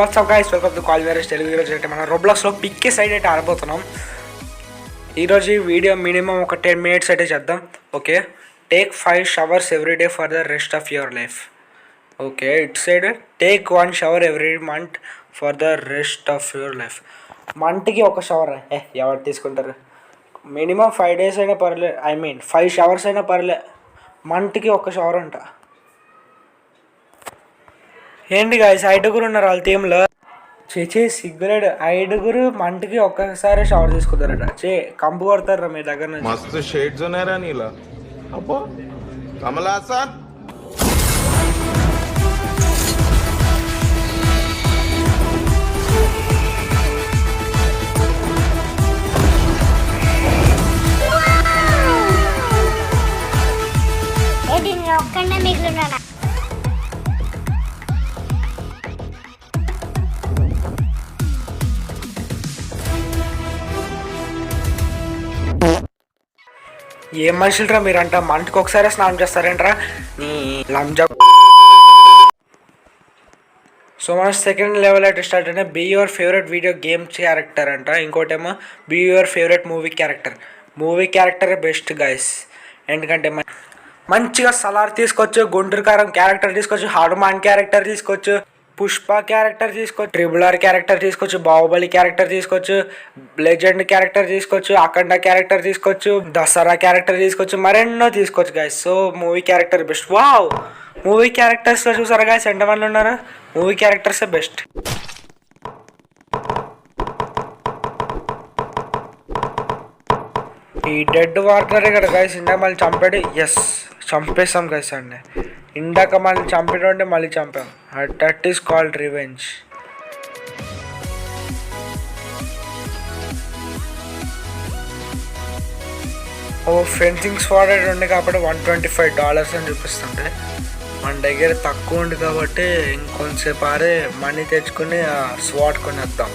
What's up guys welcome to call వేరేస్ తెలుగు ఈరోజు అయితే మనం రోబ్లాక్స్లో పిక్కే సైడ్ అయితే ఆడబోతున్నాం ఈరోజు ఈ వీడియో మినిమం ఒక టెన్ మినిట్స్ అయితే చేద్దాం. Okay take five showers every day for the rest of your life okay it side take one shower every month for the rest of your life మంత్కి ఒక shower ఏ? ఎవరు తీసుకుంటారు? Minimum five days అయినా పర్లే I mean five showers అయినా పర్లే మంత్కి ఒక షవర్ ఉంటా ఏంటి గాయస్ ఐదుగురు ఉన్నారు వాళ్ళ టీంలో చే సిగ్గులేడు. ఐదుగురు మంటకి ఒక్కసారి షవర్ తీసుకుంటారట చే కంపు కొడతారు మీ దగ్గర నుంచి. మస్తు షేడ్స్ ఉన్నారా నీలా. అబ్బో ఏం మనుషులరా మీరంట? మంటికి ఒకసారి స్నానం చేస్తారేంట్రా? నీ లంజా సో మన సెకండ్ లెవెల్ అయితే స్టార్ట్ అయినా be your favourite video game character అంట. ఇంకోటేమో be your favourite movie character movie character best guys ఎందుకంటే మంచిగా సలార్ తీసుకోవచ్చు గుంటూరు కారం క్యారెక్టర్ తీసుకోవచ్చు హనుమాన్ క్యారెక్టర్ తీసుకోవచ్చు పుష్ప క్యారెక్టర్ తీసుకోవచ్చు ట్రిబుల్ ఆర్ క్యారెక్టర్ తీసుకోవచ్చు బాహుబలి క్యారెక్టర్ తీసుకోవచ్చు లెజెండ్ క్యారెక్టర్ తీసుకోవచ్చు అఖండ క్యారెక్టర్ తీసుకోవచ్చు దసరా క్యారెక్టర్ తీసుకోవచ్చు మరెన్నో తీసుకోవచ్చు guys so movie character best wow movie క్యారెక్టర్స్లో చూసారా గాయస్ ఎంతమంది ఉన్నారు? మూవీ క్యారెక్టర్సే బెస్ట్ ఈ డెడ్ వార్నర్ ఇక్కడ గైస్ ఇందాక మళ్ళీ చంపాడు. ఎస్ చంపేస్తాం గైస్ అండి ఇందాక మళ్ళీ చంపేటంటే మళ్ళీ చంపాం. దట్ ఈస్ కాల్డ్ రివెంజ్ ఓ ఫెన్సింగ్ స్పాట్ అయితే ఉంది కాబట్టి వన్ ట్వంటీ ఫైవ్ డాలర్స్ అని చూపిస్తుంటే మన దగ్గర తక్కువ ఉంది కాబట్టి ఇంకొంతసేపు ఆరే మనీ తెచ్చుకుని ఆ స్వాట్ కొనేద్దాం.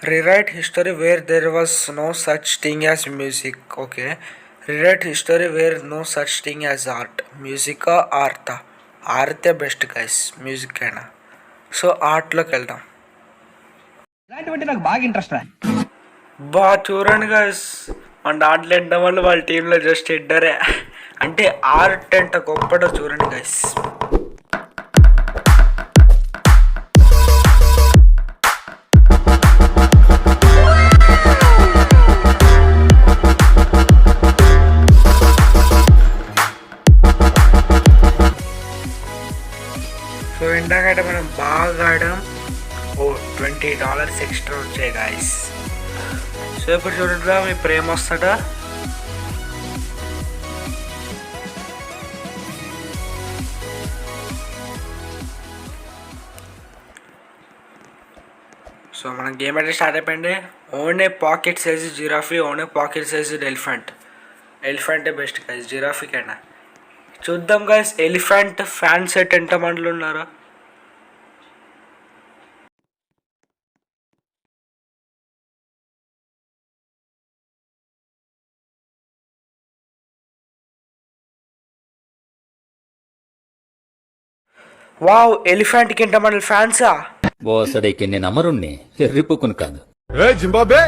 Rewrite history where there was no such thing as music okay? Rewrite history where no such thing as art. Music art. ఆర్తే బెస్ట్ గైస్ మ్యూజిక్ అయినా. సో ఆర్ట్లోకి వెళ్దాం. ఇలాంటివంటే నాకు బాగా ఇంట్రెస్ట్ బా చూడండి గైస్ మన దాంట్లో ఎడ్డం వాళ్ళు వాళ్ళ టీంలో జస్ట్ ఎడ్డరే అంటే ఆర్ట్ ఎంత గొప్పటో చూడండి గైస్ సో మనం బాగా ఆడడం ఓ ట్వంటీ డాలర్స్ ఎక్స్ట్రా వచ్చాయి గాయస్ సో ఇప్పుడు చూడగా మీ ప్రేమ వస్తాడా సో మన గేమ్ అయితే స్టార్ట్ అయిపోయింది. Only pocket size giraffe only pocket size elephant ఎలిఫెంటే best guys giraffe కన్నా చూద్దాం గైస్ ఎలిఫెంట్ ఫ్యాన్ సెట్ ఎంత మండలు ఉన్నారా. వావ్ ఎలిఫెంట్ కింటమండల్ మన ఫ్యాన్సా? బోసడైకి నేను అమరుణ్ణి ఎర్రిపోకుని కాదు. ఏ జింబాబే!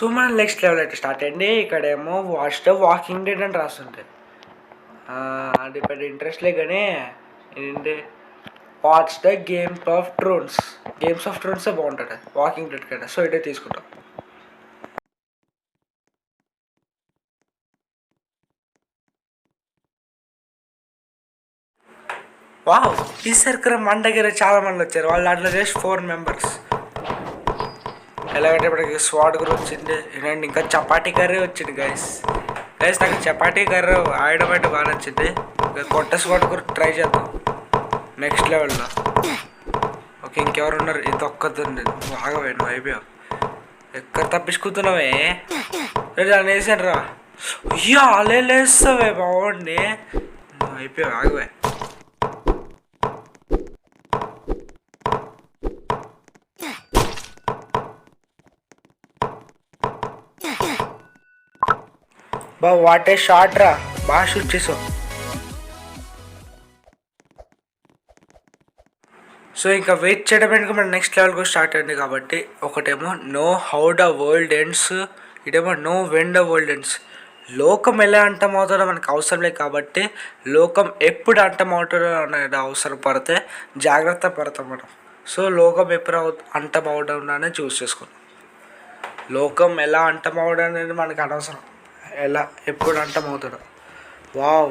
సో మనం నెక్స్ట్ లెవెల్ అయితే స్టార్ట్ అయ్యండి ఇక్కడేమో వాస్ట్ వాకింగ్ డేట్ అని రాస్తుంది అది పెద్ద ఇంట్రెస్ట్లే కానీ ఏంటి? Watch the games of thrones games of thrones బాగుంటుంది. వాకింగ్ డేట్ కన్నా సో ఇదే తీసుకుంటాం. వావ్ ఈ సర్కల్ మన దగ్గర చాలా మంది వచ్చారు. వాళ్ళు దాంట్లో జస్ట్ ఫోర్ మెంబర్స్ ఎలాగంటే ఇప్పటికి స్వాడ్ కూడా వచ్చింది ఏంటంటే ఇంకా చపాతీ కర్రీ వచ్చింది గైస్ గైస్ నాకు చపాతీ కర్రీ ఆడడం అంటే బాగా నచ్చింది. ఇంకా స్వాడ్ కూడా ట్రై చేద్దాం. నెక్స్ట్ లెవెల్లో ఓకే ఇంకెవరు ఉన్నారు? ఇది ఒక్కదండి నువ్వు ఆగవే నువ్వు అయిపోయావు ఎక్కడ తప్పించుకుంటున్నావే? దాన్ని వేసాను రా అయ్యో అలే లేస్తావే బాగుండి నువ్వు అయిపోయావు ఆగవే బా వాటే షార్ట్ రా. బాగా షూట్ చేసావు. సో ఇంకా వెయిట్ చేయడం వెనుక మన నెక్స్ట్ లెవెల్ కూడా స్టార్ట్ అయింది కాబట్టి ఒకటేమో know how the world ends ఇటేమో know when the world ends లోకం ఎలా అంటమవుతుందో మనకు అవసరం లేదు కాబట్టి లోకం ఎప్పుడు అంటమవుతుందో అనేది అవసరం పడితే జాగ్రత్త పడతాం మనం. సో లోకం ఎప్పుడు అంటం అంటమవడం అనేది చూస్ చేసుకున్నాం లోకం ఎలా అంటమవడం అనేది మనకు అనవసరం. ఎలా ఎప్పుడు అంటమవుతుందో వావ్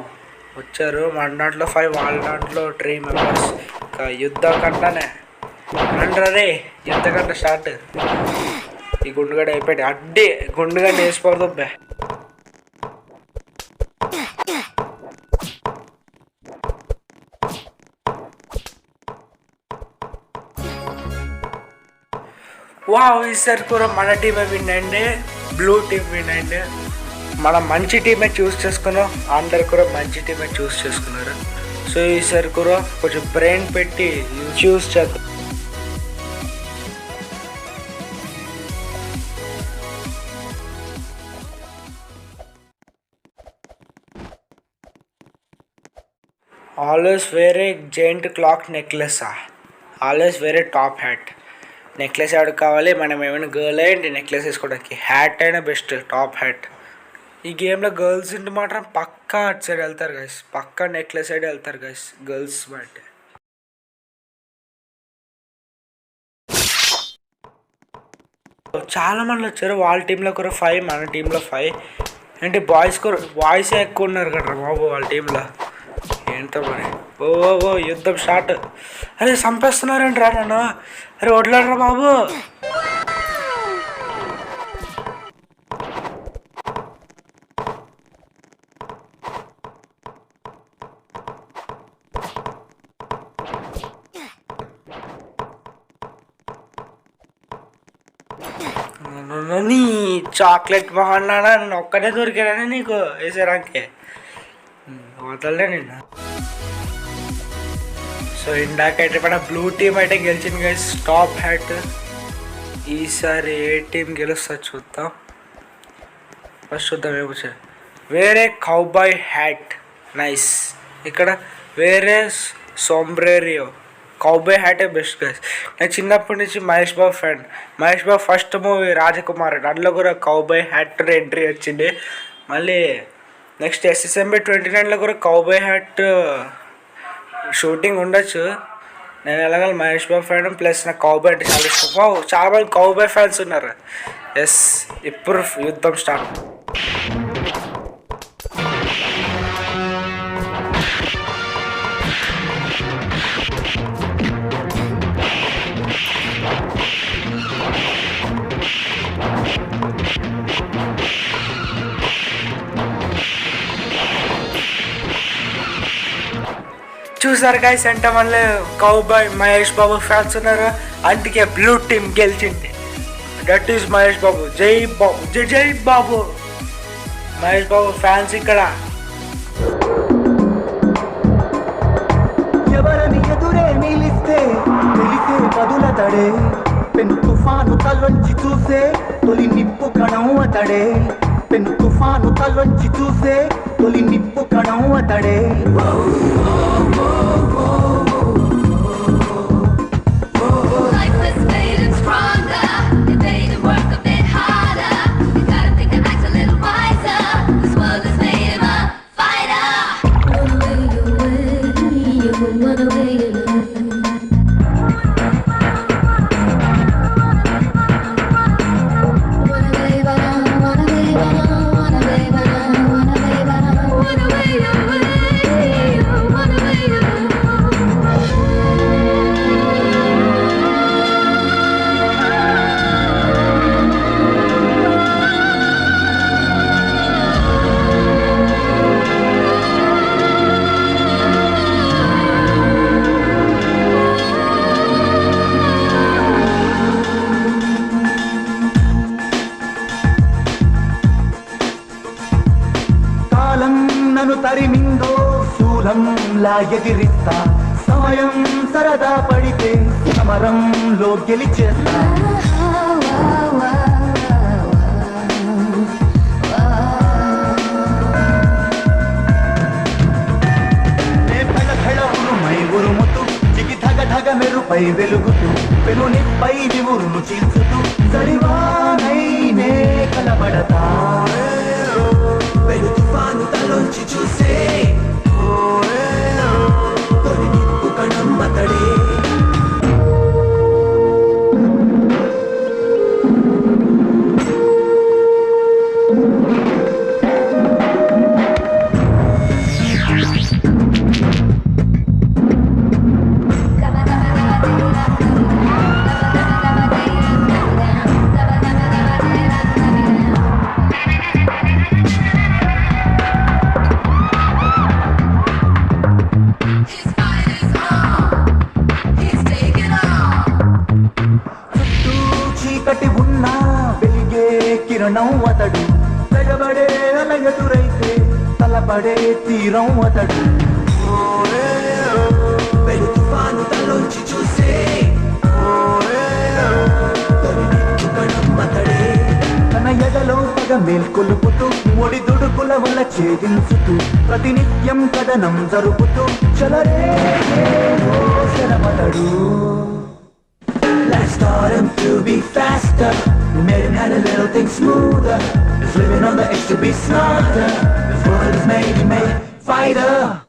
వచ్చారు మన దాంట్లో ఫైవ్ వాళ్ళ దాంట్లో త్రీ మెంబర్స్ ఇంకా యుద్ధం కంటనే. అంటారే యుద్ధ కంట స్టార్ట్ ఈ గుండుగడ అయిపోయాడు అడ్డి గుండుగడ్డ వేసుకోవద్దు బే వావ్ ఈసారి కూడా మన టీమే విన్ అయింది. బ్లూ టీం విన్ అయింది. మనం మంచి టీమే చూస్ చేసుకున్నాం అందరు కూడా మంచి టీమే చూస్ చేసుకున్నారు. సో ఈసారి కూడా కొంచెం బ్రెయిన్ పెట్టి చూస్ చేద్దాం. Always wear giant clock necklace always wear top hat necklace ఎవరికి కావాలి? మనం ఏమైనా గర్ల్ అయ్యండి నెక్లెస్ వేసుకోవడానికి. హ్యాట్ అయినా బెస్ట్ టాప్ హ్యాట్ ఈ గేమ్లో గర్ల్స్ ఉంటే మాత్రం పక్కా అటు సైడ్ వెళ్తారు గైస్ పక్కా నెక్లెస్ సైడ్ వెళ్తారు గైస్ గర్ల్స్ బట్టి చాలా మంది వచ్చారు. వాళ్ళ టీంలో కూడా ఫైవ్ మన టీంలో ఫైవ్ ఏంటి బాయ్స్ కూడా బాయ్స్ ఎక్కువ ఉన్నారు కదా బాబు వాళ్ళ టీంలో ఏంటో మరి? ఓ ఓ, ఓ యుద్ధం షార్ట్ అరే చంపేస్తున్నారండి రా నన్ను? అరే వడ్లాడరా బాబు నీ చాక్లెట్ బాగున్నానా నేను ఒక్కనే దొరికానని నీకు వేసారాకే వదలలే నిన్న. సో ఇందాకైతే మన బ్లూ టీమ్ అయితే గెలిచింది గైస్ టాప్ హ్యాట్ ఈసారి ఏ టీం గెలుస్తా చూద్దాం. ఫస్ట్ చూద్దాం ఏమొచ్చా వేరే కౌబాయ్ హ్యాట్ నైస్ ఇక్కడ వేరే సోంబ్రేరియో కౌబాయ్ హ్యాటే బెస్ట్ గైస్ నేను చిన్నప్పటి నుంచి Mahesh Babu fan Mahesh Babu first movie Rajakumar. అందులో కూడా కౌబాయ్ హ్యాట్ ఎంట్రీ వచ్చింది. మళ్ళీ నెక్స్ట్ ఎస్ఎస్ఎంబి ట్వంటీ నైన్లో కూడా కౌబాయ్ హ్యాట్ షూటింగ్ ఉండొచ్చు. నేను ఎలాగో మహేష్ బాబు ఫ్యాన్ ప్లస్ నాకు కౌబాయ్ అంటే చాలా ఇష్టం. చాలా మంది కౌబాయ్ ఫ్యాన్స్ ఉన్నారు. ఎస్ ఇప్పుడు యుద్ధం స్టార్ట్ చూసారు గాయస్ అంటే మళ్ళీ కౌబాయ్ మహేష్ బాబు ఫ్యాన్స్ ఉన్నారు? అందుకే బ్లూ టీమ్ గెలిచింది. That is Mahesh Babu. జై బాబు. జై జై బాబు. మహేష్ బాబు ఫ్యాన్స్ ఇక్కడ. ఎవరని ఎదురే నిలిస్తే తెలిసే పదుల తడే. పెను తుఫాను తలొంచి చూసే తొలి నిప్పు కణం అతడే పెను తుఫాను తలొంచి చూసే తొలి నిప్పు కణం అతడే. ఇలా ఎగిరిస్తా. సమయం సరదా పడితే సమరంలో గెలిచేస్తా. నే మెరుపై వెలుగుతూ పెను నిప్పై నివురును చీల్చుతూ సరివానైనే కలబడతా వెలు తుఫాను తలొంచి చూసే. కిరణం అతడు. తెగబడే అల ఎదురైతే తలపడే తీరం అతడు. తుఫాను తలోంచి చూసే తన ఎడలో పగ మేల్కొలుపుతూ ఒడి దుడుకుల వల్ల ఛేదించుతూ ప్రతినిత్యం కథనం జరుపుతూ చలరే Let's start him to be faster. Made him had a little thing smoother. Just living on the edge to be smarter. This world is made, made fighter.